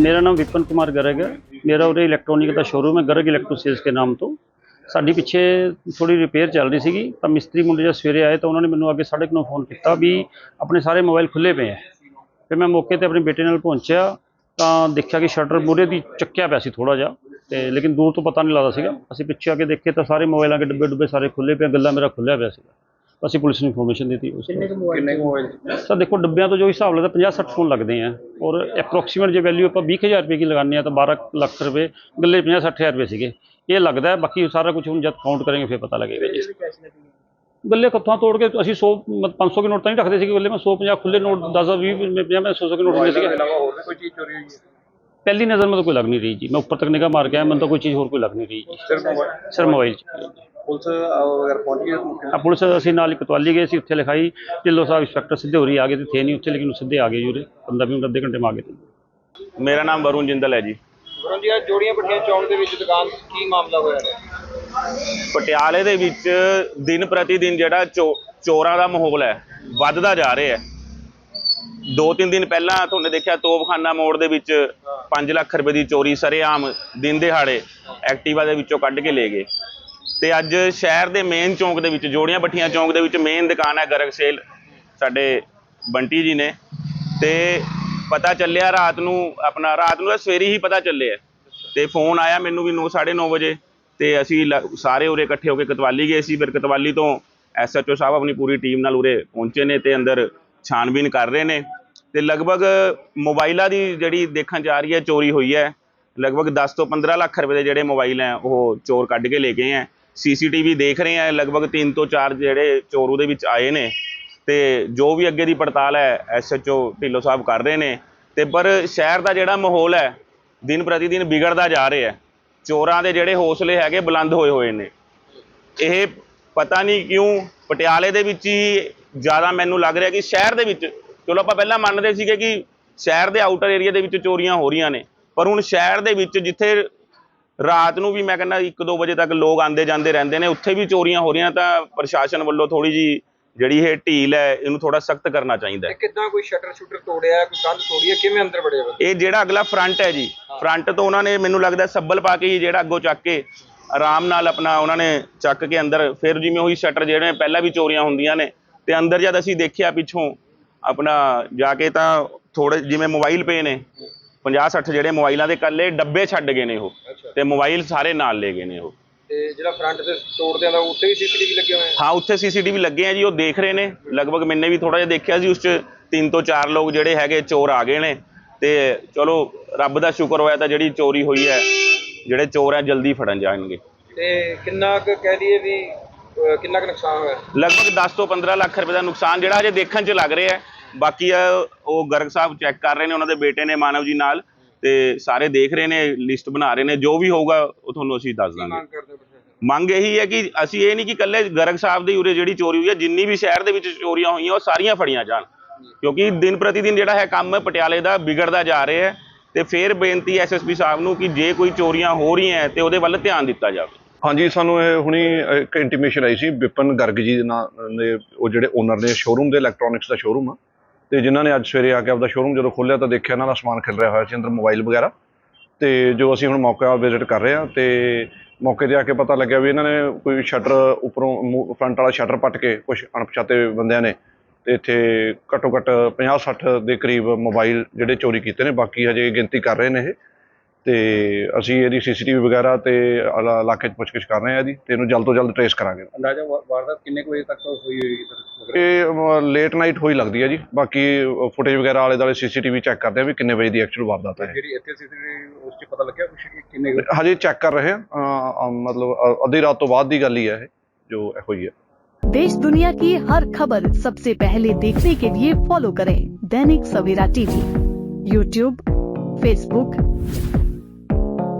ਮੇਰਾ ਨਾਮ ਵਿਪਨ ਕੁਮਾਰ ਗਰਗ ਹੈ। ਮੇਰਾ ਉਰੇ ਇਲੈਕਟ੍ਰੋਨਿਕ ਦਾ ਸ਼ੋਰੂਮ ਹੈ, ਗਰਗ ਇਲੈਕਟ੍ਰੋ ਸੇਲਸ ਦੇ ਨਾਮ ਤੋਂ। ਸਾਡੀ ਪਿੱਛੇ ਥੋੜੀ ਰਿਪੇਅਰ ਚੱਲ ਰਹੀ ਸੀਗੀ, ਤਾਂ ਮਿਸਤਰੀ ਮੁੰਡੇ ਜਦ ਸਵੇਰੇ ਆਏ ਤਾਂ ਉਹਨਾਂ ਨੇ ਮੈਨੂੰ ਅੱਗੇ ਸਾਢੇ ਕੁ ਨੌ ਫੋਨ ਕੀਤਾ ਵੀ ਆਪਣੇ ਸਾਰੇ ਮੋਬਾਈਲ ਖੁੱਲੇ ਪਏ ਹੈ ਫਿਰ ਮੈਂ ਮੌਕੇ ਤੇ ਆਪਣੇ ਬੇਟੇ ਨਾਲ ਪਹੁੰਚਿਆ, ਤਾਂ ਦੇਖਿਆ ਕਿ ਸ਼ਟਰ ਮੂਹਰੇ ਦੀ ਚੱਕਿਆ ਪਿਆ ਸੀ ਥੋੜਾ ਜਿਹਾ ਤੇ ਲੇਕਿਨ ਦੂਰ ਤੋਂ ਪਤਾ ਨਹੀਂ ਲੱਗਦਾ ਸੀਗਾ। ਅਸੀਂ ਪਿੱਛੇ ਆ ਕੇ ਦੇਖੇ ਤਾਂ ਸਾਰੇ ਮੋਬਾਈਲਾਂ ਦੇ ਡੱਬੇ ਡੁੱਬੇ ਸਾਰੇ ਖੁੱਲੇ ਪਏ ਗੱਲਾਂ ਮੇਰਾ ਖੁੱਲਿਆ ਪਿਆ ਸੀਗਾ। ਅਸੀਂ ਪੁਲਿਸ ਨੂੰ ਇਨਫੋਰਮੇਸ਼ਨ ਦਿੱਤੀ ਉਸ ਕਿੰਨੇ ਕੁ ਮੋਬਾਈਲ ਕਿੰਨੇ ਮੋਬਾਈਲ ਸਰ ਦੇਖੋ ਡੱਬਿਆਂ ਤੋਂ ਜੋ ਹਿਸਾਬ ਲੱਗਦਾ 50 60 ਫੋਨ ਲੱਗਦੇ ਆ। ਔਰ ਐਪਰੋਕਸੀਮੇਟ ਜੇ ਵੈਲਿਊ ਆਪਾਂ 20000 ਰੁਪਏ ਕੀ ਲਗਾਉਂਦੇ ਆ ਤਾਂ 12 ਲੱਖ ਰੁਪਏ ਗੱਲੇ 50 60000 ਰੁਪਏ ਸੀਗੇ। ਇਹ ਲੱਗਦਾ ਬਾਕੀ ਸਾਰਾ ਕੁਝ ਹੁਣ ਜਦ ਕਾਊਂਟ ਕਰਾਂਗੇ ਫਿਰ ਪਤਾ ਲੱਗੇਗਾ। ਜੀ ਗੱਲੇ ਕਿੱਥੋਂ ਤੋੜ ਕੇ ਅਸੀਂ 100 ਮ- 500 ਕੇ ਨੋਟ ਤਾਂ ਨਹੀਂ ਰੱਖਦੇ ਸੀਗੇ ਗੱਲੇ ਮੈਂ 150 ਖੁੱਲੇ ਨੋਟ 10 20 50 ਮੈਂ 100 ਕੇ ਨੋਟ ਹੁੰਦੇ ਸੀਗੇ। ਇਲਾਵਾ ਹੋਰ ਵੀ ਕੋਈ ਚੀਜ਼ ਚੋਰੀ ਹੋਈ ਹੈ? ਪਹਿਲੀ ਨਜ਼ਰ ਮੈਂ ਤਾਂ ਕੋਈ ਲੱਗ ਨਹੀਂ ਰਹੀ ਜੀ। ਮੈਂ ਉੱਪਰ ਤੱਕ ਨਿਗਾਹ ਮਾਰ ਕੇ ਆਇਆ ਮੈਨੂੰ ਤਾਂ ਕੋਈ ਚੀਜ਼ ਹੋਰ ਕੋਈ ਲੱਗ ਨਹੀਂ ਰਹੀ ਜੀ। ਸਿਰਫ ਮੋਬਾਈਲ? ਸਰ ਮੋਬਾਈਲ ਚ। ਪੁਲਿਸ ਅਗਰ ਪਹੁੰਚ ਗਈ ਆ ਪੁਲਿਸ ਅਸੀਂ ਨਾਲ ਕਤਵਾਲੀ ਗਏ ਸੀ ਉੱਥੇ ਲਿਖਾਈ ਢਿੱਲੋਂ ਸਾਹਿਬ ਇੰਸਪੈਕਟਰ ਸਿੱਧੇ ਹੋਰੀ ਆ ਗਏ ਤੇ ਥੇ ਨਹੀਂ ਉੱਥੇ ਲੇਕਿਨ ਉਹ ਸਿੱਧੇ ਆ ਗਏ ਜੀ ਉਰੇ 15 20 ਮਿੰਟ ਅੱਧੇ ਘੰਟੇ ਮਾ ਆ ਗਏ ਤੇ ਮੇਰਾ ਨਾਮ ਵਰੁਣ ਜਿੰਦਲ ਹੈ ਜੀ। ਗੁਰੂ ਜੀ ਅੱਜ ਜੋੜੀਆਂ ਪੱਟੀਆਂ ਚੌਂਕ ਦੇ ਵਿੱਚ ਦੁਕਾਨ ਕੀ ਮਾਮਲਾ ਹੋਇਆ ਹੈ? ਪਟਿਆਲੇ ਦੇ ਵਿੱਚ ਦਿਨ ਪ੍ਰਤੀ ਦਿਨ ਜਿਹੜਾ ਚੋ- ਚੋਰਾਂ ਦਾ ਮਾਹੌਲ ਹੈ ਵੱਧਦਾ ਜਾ ਰਿਹਾ ਹੈ। ਦੋ ਤਿੰਨ ਦਿਨ ਪਹਿਲਾਂ ਤੁਹਾਨੂੰ ਦੇਖਿਆ ਤੋਪਖਾਨਾ ਮੋੜ ਦੇ ਵਿੱਚ 5 ਲੱਖ ਰੁਪਏ ਦੀ ਚੋਰੀ ਸਰੇਆਮ ਦਿਨ ਦਿਹਾੜੇ ਐਕਟਿਵਾ ਦੇ ਵਿੱਚੋਂ ਕੱਢ ਕੇ ਲੈ ਗਏ। ਤੇ ਅੱਜ ਸ਼ਹਿਰ ਦੇ ਮੇਨ ਚੌਂਕ ਦੇ ਵਿੱਚ, ਜੋੜੀਆਂ ਪੱਠੀਆਂ ਚੌਂਕ ਦੇ ਵਿੱਚ ਮੇਨ ਦੁਕਾਨ ਹੈ ਗਰਗ ਸੇਲ, ਸਾਡੇ ਬੰਟੀ ਜੀ ਨੇ। ਤੇ ਪਤਾ ਚੱਲਿਆ ਰਾਤ ਨੂੰ ਆਪਣਾ, ਰਾਤ ਨੂੰ ਸਵੇਰੇ ਹੀ ਪਤਾ ਚੱਲਿਆ। ਤੇ ਫੋਨ ਆਇਆ ਮੈਨੂੰ ਵੀ 9:30 ਵਜੇ। ਤੇ ਅਸੀਂ ਲ- ਸਾਰੇ ਉਰੇ ਇਕੱਠੇ ਹੋ ਕੇ ਕਤਵਾਲੀ ਗਏ ਸੀ। ਫਿਰ ਕਤਵਾਲੀ ਤੋਂ ਐਸਐਚਓ ਸਾਹਿਬ ਆਪਣੀ ਪੂਰੀ ਟੀਮ ਨਾਲ ਉਰੇ ਪਹੁੰਚੇ ਨੇ ਤੇ ਅੰਦਰ ਛਾਣਬੀਨ ਕਰ ਰਹੇ ਨੇ। ਤੇ ਲਗਭਗ ਮੋਬਾਈਲਾਂ ਦੀ ਜਿਹੜੀ ਦੇਖਣ ਜਾ ਰਹੀ ਹੈ, ਚੋਰੀ ਹੋਈ ਹੈ। ਲਗਭਗ 10 ਤੋਂ 15 ਲੱਖ ਰੁਪਏ ਦੇ ਜਿਹੜੇ ਮੋਬਾਈਲ ਹੈ, ਉਹ ਚੋਰ ਕੱਢ ਕੇ ਲੈ ਗਏ ਹੈ। ਸੀਸੀਟੀਵੀ ਦੇਖ ਰਹੇ ਹੈ ਲਗਭਗ 3 ਤੋਂ 4 ਜਿਹੜੇ ਚੋਰ ਉਹਦੇ ਵਿੱਚ ਆਏ ਨੇ। ਤੇ ਜੋ ਵੀ ਅੱਗੇ ਦੀ ਪੜਤਾਲ ਹੈ ਐਸਐਚਓ ਢਿੱਲੋਂ ਸਾਹਿਬ ਕਰ ਰਹੇ ਨੇ। ਤੇ ਪਰ ਸ਼ਹਿਰ ਦਾ ਜਿਹੜਾ ਮਾਹੌਲ ਹੈ, ਦਿਨ ਪ੍ਰਤੀ ਦਿਨ ਵਿਗੜਦਾ ਜਾ ਰਿਹਾ ਹੈ। ਚੋਰਾਂ ਦੇ ਜਿਹੜੇ ਹੌਸਲੇ ਹੈਗੇ, ਬੁਲੰਦ ਹੋਏ ਹੋਏ ਨੇ। ਇਹ ਪਤਾ ਨਹੀਂ ਕਿਉਂ ਪਟਿਆਲੇ ਦੇ ਵਿੱਚ ਹੀ ਜ਼ਿਆਦਾ ਮੈਨੂੰ ਲੱਗ ਰਿਹਾ ਕਿ ਸ਼ਹਿਰ ਦੇ ਵਿੱਚ, ਚਲੋ ਆਪਾਂ ਪਹਿਲਾਂ ਮੰਨਦੇ ਸੀਗੇ ਕਿ ਸ਼ਹਿਰ ਦੇ ਆਊਟਰ ਏਰੀਆ ਦੇ ਵਿੱਚ ਚੋਰੀਆਂ ਹੋ ਰਹੀਆਂ ਨੇ। ਪਰ ਹੁਣ ਸ਼ਹਿਰ ਦੇ ਵਿੱਚ ਜਿੱਥੇ ਰਾਤ ਨੂੰ ਵੀ ਮੈਂ ਕਹਿੰਦਾ 1-2 ਵਜੇ ਤੱਕ ਲੋਕ ਆਂਦੇ ਜਾਂਦੇ ਰਹਿੰਦੇ ਨੇ ਉੱਥੇ ਵੀ ਚੋਰੀਆਂ ਹੋ ਰਹੀਆਂ ਤਾਂ ਪ੍ਰਸ਼ਾਸਨ ਵੱਲੋਂ ਥੋੜੀ ਜੀ ਜਿਹੜੀ ਇਹ ਢੀਲ ਹੈ ਇਹਨੂੰ ਥੋੜਾ ਸਖਤ ਕਰਨਾ ਚਾਹੀਦਾ ਹੈ। ਕਿੱਦਾਂ ਕੋਈ ਸ਼ਟਰ ਸ਼ੂਟਰ ਤੋੜਿਆ ਕੋਈ ਕੰਧ ਤੋੜੀ ਹੈ ਕਿਵੇਂ ਅੰਦਰ ਵੜੇ ਹੋ? ਇਹ ਜਿਹੜਾ ਅਗਲਾ ਫਰੰਟ ਹੈ ਜੀ ਫਰੰਟ ਤੋਂ ਉਹਨਾਂ ਨੇ ਮੈਨੂੰ ਲੱਗਦਾ ਸੱਬਲ ਪਾ ਕੇ ਹੀ ਜਿਹੜਾ ਅੱਗੋਂ ਚੱਕ ਕੇ ਆਰਾਮ ਨਾਲ ਆਪਣਾ ਉਹਨਾਂ ਨੇ ਚੱਕ ਕੇ ਅੰਦਰ ਫਿਰ ਜਿਵੇਂ ਉਹੀ ਸ਼ਟਰ ਜਿਹੜੇ ਪਹਿਲਾਂ ਵੀ ਚੋਰੀਆਂ ਹੁੰਦੀਆਂ ਨੇ ਤੇ ਅੰਦਰ ਜਦ ਅਸੀਂ ਦੇਖਿਆ ਪਿੱਛੋਂ ਆਪਣਾ ਜਾ ਕੇ ਤਾਂ ਥੋੜੇ ਜਿਵੇਂ ਮੋਬਾਈਲ ਪਏ ਨੇ 50 60 ਜਿਹੜੇ ਮੋਬਾਈਲਾਂ ਦੇ ਕੱਲੇ ਡੱਬੇ ਛੱਡ ਗਏ ਨੇ ਉਹ। ਤੇ ਮੋਬਾਈਲ ਸਾਰੇ ਨਾਲ ਲੈ ਗਏ ਨੇ ਉਹ। ਤੇ ਜਿਹੜਾ ਫਰੰਟ ਤੇ ਤੋੜਦੇ ਆ ਉੱਤੇ ਵੀ ਸੀਸੀਟੀਵੀ ਲੱਗੇ ਹੋਏ ਆ? ਹਾਂ ਉੱਥੇ ਸੀਸੀਟੀਵੀ ਲੱਗੇ ਆ ਜੀ ਉਹ ਦੇਖ ਰਹੇ ਨੇ। ਲਗਭਗ ਮੈਨੇ ਵੀ ਥੋੜਾ ਜਿਹਾ ਦੇਖਿਆ ਸੀ ਉਸ ਚ ਤਿੰਨ ਤੋਂ ਚਾਰ ਲੋਕ ਜਿਹੜੇ ਹੈਗੇ ਚੋਰ ਆ ਗਏ ਨੇ। ਤੇ ਚਲੋ ਰੱਬ ਦਾ ਸ਼ੁਕਰ ਹੋਇਆ ਤਾਂ ਜਿਹੜੀ ਚੋਰੀ ਹੋਈ ਹੈ ਜਿਹੜੇ ਚੋਰ ਆ ਜਲਦੀ ਫੜਨ ਜਾਣਗੇ। ਤੇ ਕਿੰਨਾ ਕੁ ਕਹਿ ਦਈਏ ਵੀ ਕਿੰਨਾ ਕੁ ਨੁਕਸਾਨ ਹੋਇਆ? ਲਗਭਗ 10 ਤੋਂ 15 ਲੱਖ ਰੁਪਏ ਦਾ ਨੁਕਸਾਨ ਜਿਹੜਾ ਹਜੇ ਦੇਖਣ 'ਚ ਲੱਗ ਰਿਹਾ ਹੈ। ਬਾਕੀ ਆ ਉਹ ਗਰਗ ਸਾਹਿਬ ਚੈੱਕ ਕਰ ਰਹੇ ਨੇ ਉਹਨਾਂ ਦੇ ਬੇਟੇ ਨੇ ਮਾਨਵ ਜੀ ਨਾਲ ਤੇ ਸਾਰੇ ਦੇਖ ਰਹੇ ਨੇ ਲਿਸਟ ਬਣਾ ਰਹੇ ਨੇ ਜੋ ਵੀ ਹੋਊਗਾ ਉਹ ਤੁਹਾਨੂੰ ਅਸੀਂ ਦੱਸ ਦਾਂਗੇ। ਮੰਗ ਇਹੀ ਹੈ ਕਿ ਅਸੀਂ ਇਹ ਨਹੀਂ ਕਿ ਇਕੱਲੇ ਗਰਗ ਸਾਹਿਬ ਦੀ ਉਰੇ ਜਿਹੜੀ ਚੋਰੀ ਹੋਈ ਹੈ ਜਿੰਨੀ ਵੀ ਸ਼ਹਿਰ ਦੇ ਵਿੱਚ ਚੋਰੀਆਂ ਹੋਈਆਂ ਉਹ ਸਾਰੀਆਂ ਫੜੀਆਂ ਜਾਣ। ਕਿਉਂਕਿ ਦਿਨ ਪ੍ਰਤੀ ਦਿਨ ਜਿਹੜਾ ਹੈ ਕੰਮ ਪਟਿਆਲੇ ਦਾ ਵਿਗੜਦਾ ਜਾ ਰਿਹਾ ਹੈ ਤੇ ਫਿਰ ਬੇਨਤੀ ਐਸਐਸਪੀ ਸਾਹਿਬ ਨੂੰ ਕਿ ਜੇ ਕੋਈ ਚੋਰੀਆਂ ਹੋ ਰਹੀਆਂ ਤੇ ਉਹਦੇ ਵੱਲ ਧਿਆਨ ਦਿੱਤਾ ਜਾਵੇ। ਹਾਂਜੀ ਸਾਨੂੰ ਇਹ ਹੁਣੀ ਇੱਕ ਇੰਟੀਮੇਸ਼ਨ ਆਈ ਸੀ ਵਿਪਨ ਗਰਗ ਜੀ ਦੇ ਨਾਂ ਦੇ ਉਹ ਜਿਹੜੇ ਓਨਰ ਨੇ ਸ਼ੋਰੂਮ ਦੇ ਇਲੈਕਟ੍ਰੋਨਿਕਸ ਦਾ ਸ਼ੋਰੂਮ ਆ। ਤੇ ਜਿਨ੍ਹਾਂ ਨੇ ਅੱਜ ਸਵੇਰੇ ਆ ਕੇ ਆਪਦਾ ਸ਼ੋਰੂਮ ਜਦੋਂ ਖੋਲ੍ਹਿਆ ਤਾਂ ਦੇਖਿਆ ਇਹਨਾਂ ਦਾ ਸਮਾਨ ਖਿਲ ਰਿਹਾ ਹੋਇਆ ਸੀ ਅੰਦਰ ਮੋਬਾਈਲ ਵਗੈਰਾ। ਤੇ ਜੋ ਅਸੀਂ ਹੁਣ ਮੌਕਾ ਵਿਜ਼ਿਟ ਕਰ ਰਹੇ ਆ ਤੇ ਮੌਕੇ ਤੇ ਆ ਕੇ ਪਤਾ ਲੱਗਿਆ ਵੀ ਇਹਨਾਂ ਨੇ ਕੋਈ ਸ਼ਟਰ ਉੱਪਰੋਂ ਫਰੰਟ ਵਾਲਾ ਸ਼ਟਰ ਪੱਟ ਕੇ ਕੁਝ ਅਣਪਛਾਤੇ ਬੰਦਿਆਂ ਨੇ ਤੇ ਇੱਥੇ ਘੱਟੋ ਘੱਟ 50 60 ਦੇ ਕਰੀਬ ਮੋਬਾਈਲ ਜਿਹੜੇ ਚੋਰੀ ਕੀਤੇ ਨੇ, ਬਾਕੀ ਹਜੇ ਗਿਣਤੀ ਕਰ ਰਹੇ ਨੇ ਇਹ। ਤੇ ਅਸੀਂ ਇਹਦੀ ਸੀਸੀਟੀਵੀ ਵਗੈਰਾ ਤੇ ਇਲਾ- ਇਲਾਕੇ 'ਚ ਪੁੱਛਗਿੱਛ ਕਰ ਰਹੇ ਹਾਂ ਜੀ ਤੇ ਇਹਨੂੰ ਜਲਦ ਤੋਂ ਜਲਦ ਟ੍ਰੇਸ ਕਰਾਂਗੇ ਅੰਦਾਜ਼ਾ ਵਾ- ਵਾਰਦਾਤ ਕਿੰਨੇ ਕੁ ਵਜੇ ਤੱਕ ਹੋਈ ਹੋਏਗੀ ਸਰ ਇਹ ਲੇਟ ਨਾਈਟ ਹੋਈ ਲੱਗਦੀ ਹੈ ਜੀ ਬਾਕੀ ਫੁਟੇਜ ਵਗੈਰਾ ਆਲੇ ਦੁਆਲੇ ਸੀਸੀਟੀਵੀ ਚੈੱਕ ਕਰਦੇ ਆ ਵੀ ਕਿੰਨੇ ਵਜੇ ਦੀ ਐਕਚੁਅਲ ਵਾਰਦਾਤ ਹੈ ਜਿਹੜੀ ਇੱਥੇ ਸੀਸੀਟੀਵੀ ਉਸ 'ਚ ਪਤਾ ਲੱਗਿਆ ਕੁਛ ਕਿ ਕਿੰਨੇ ਕੁ- ਹਜੇ ਚੈੱਕ ਕਰ ਰਹੇ ਹਾਂ ਅਹ, ਅਹ, ਮਤਲਬ ਅਹ, ਅੱਧੀ ਰਾਤ ਤੋਂ ਬਾਅਦ ਦੀ ਗੱਲ ਹੀ ਹੈ ਇਹ ਜੋ ਹੋਈ ਹੈ देश दुनिया की हर खबर सबसे पहले देखने के लिए फॉलो करें Dainik Savera TV YouTube Facebook